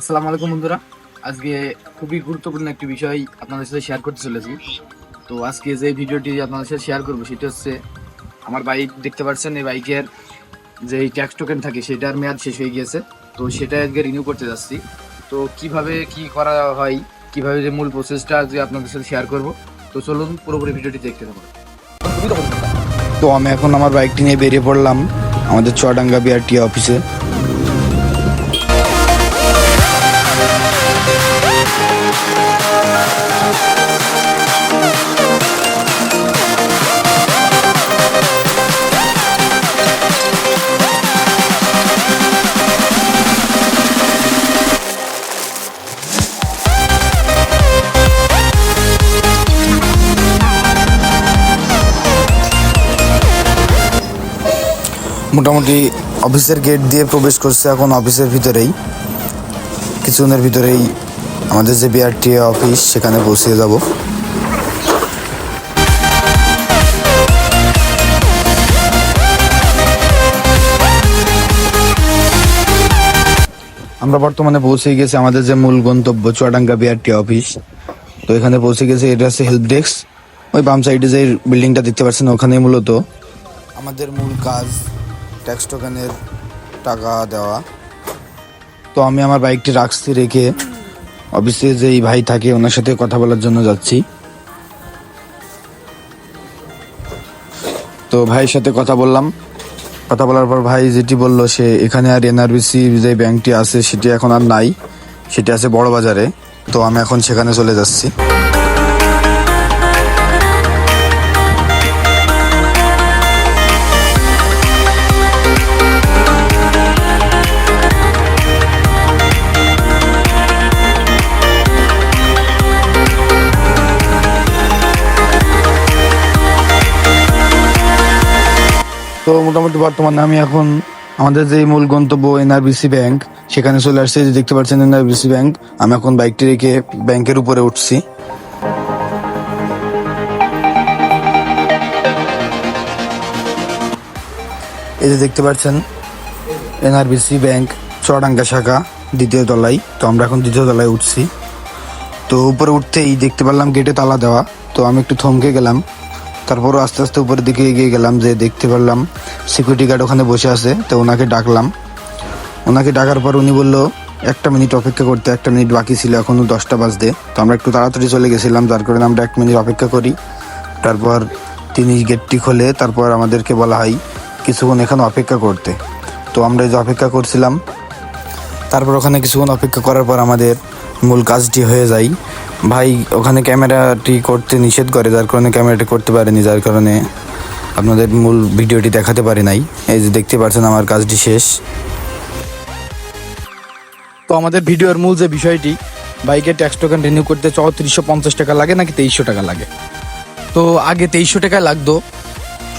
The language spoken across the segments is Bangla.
আসসালামু আলাইকুম বন্ধুরা। আজকে খুবই গুরুত্বপূর্ণ একটি বিষয় আপনাদের সাথে শেয়ার করতে চলেছি। তো আজকে যে ভিডিওটি আপনাদের সাথে শেয়ার করব, সেটা হচ্ছে আমার বাইক দেখতে পাচ্ছেন, এই বাইকের যে ট্যাক্স টোকেন থাকে, সেটার মেয়াদ শেষ হয়ে গিয়েছে। তো সেটা আজকে রিনিউ করতে যাচ্ছি। তো কীভাবে কি করা হয়, কীভাবে যে মূল প্রসেসটা আজকে আপনাদের সাথে শেয়ার করব, তো চলুন পুরোপুরি ভিডিওটি দেখতে থাকুন। তো আমি এখন আমার বাইকটি নিয়ে বেরিয়ে পড়লাম আমাদের চুয়াডাঙ্গা বিআরটি অফিসে মোটামুটি অফিসের গেট দিয়ে প্রবেশ করছে এখন অফিসের ভিতরেই। কিছুক্ষণের ভিতরেই আমাদের যে বিআরটি অফিস সেখানে পৌঁছে যাব। আমরা বর্তমানে পৌঁছে গেছি আমাদের যে মূল গন্তব্য চুয়াডাঙ্গা বিআরটি অফিস তো এখানে পৌঁছে গেছে, এটা হচ্ছে হেল্প ডেস্ক ওই বাম সাইডে যে বিল্ডিংটা দেখতে পাচ্ছেন ওখানে মূলত। আমাদের মূল কাজ ট্যাক্স টোকেনের টাকা দেওয়া। তো আমি আমার বাইকটি রাখছি, রেখে অফিসে যেই ভাই থাকে, ওনার সাথে কথা বলার জন্য যাচ্ছি। তো ভাইয়ের সাথে কথা বললাম। কথা বলার পর ভাই যেটি বলল, সে এখানে আর এনআরবিসি যে ব্যাংকটি আছে, সেটি এখন আর নাই। সেটি আছে বড় বাজারে তো আমি এখন সেখানে চলে যাচ্ছি। তো মোটামুটি বর্তমানে আমি এখন আমাদের যে মূল গন্তব্য এনআরবিসি ব্যাংক, সেখানে চলে আসছে। যে দেখতে পাচ্ছেন এনআরবিসি ব্যাংক, আমি এখন বাইকটি রেখে ব্যাংকের উপরে উঠছি। এই যে দেখতে পাচ্ছেন এনআরবিসি ব্যাংক চড়াঙ্গা শাখা, দ্বিতীয় তলায়। তো আমরা এখন দ্বিতীয় তলায় উঠছি। তো উপরে উঠতেই দেখতে পারলাম গেটে তালা দেওয়া। তো আমি একটু থমকে গেলাম। তারপরও আস্তে আস্তে উপরের দিকে এগিয়ে গেলাম, যে দেখতে পারলাম সিকিউরিটি গার্ড ওখানে বসে আছে, তো ওনাকে ডাকলাম। ওনাকে ডাকার পর উনি বলল, একটা মিনিট অপেক্ষা করতে, একটা মিনিট বাকি ছিল এখনও দশটা বাজতে। তো আমরা একটু তাড়াতাড়ি চলে গেছিলাম, যার কারণে আমরা এক মিনিট অপেক্ষা করি। তারপর তিনি গেটটি খোলে, তারপর আমাদেরকে বলা হয়, কিছুক্ষণ এখানে অপেক্ষা করতে। তো আমরা যে অপেক্ষা করছিলাম, তারপর ওখানে কিছুক্ষণ অপেক্ষা করার পর আমাদের মূল কাজটি হয়ে যায়। ভাই, ওখানে ক্যামেরাটি করতে নিষেধ করে, যার কারণে ক্যামেরাটি করতে পারেনি, যার কারণে আপনাদের মূল ভিডিওটি দেখাতে পারি নাই। এই যে দেখতে পাচ্ছেন, আমার কাজটি শেষ। তো আমাদের ভিডিওর মূল যে বিষয়টি, বাইকের ট্যাক্স টোকেন রিনিউ করতে চৌত্রিশশো পঞ্চাশ টাকা লাগে নাকি তেইশশো টাকা লাগে? তো আগে তেইশশো টাকা লাগতো।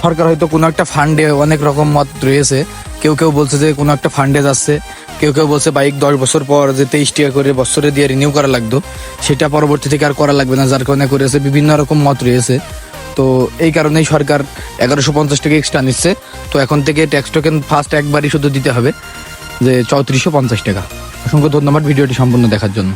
সরকার হয়তো কোনো একটা ফান্ডে অনেক রকম মত রয়েছে। কেউ কেউ বলছে যে কোনো একটা ফান্ডে যাচ্ছে। কেউ কেউ বলছে বাইক দশ বছর পর যে তেইশ টাকা করে বছরে দিয়ে রিনিউ করা লাগতো, সেটা পরবর্তী থেকে আর করা লাগবে না, যার কারণে করেছে বিভিন্ন রকম মত রয়েছে। তো এই কারণেই সরকার এগারোশো পঞ্চাশ টাকা এক্সট্রা নিচ্ছে। তো এখন থেকে ট্যাক্স টোকেন ফার্স্ট একবারই শুধু দিতে হবে যে চৌত্রিশশো পঞ্চাশ টাকা। অসংখ্য ধন্যবাদ ভিডিওটি সম্পূর্ণ দেখার জন্য।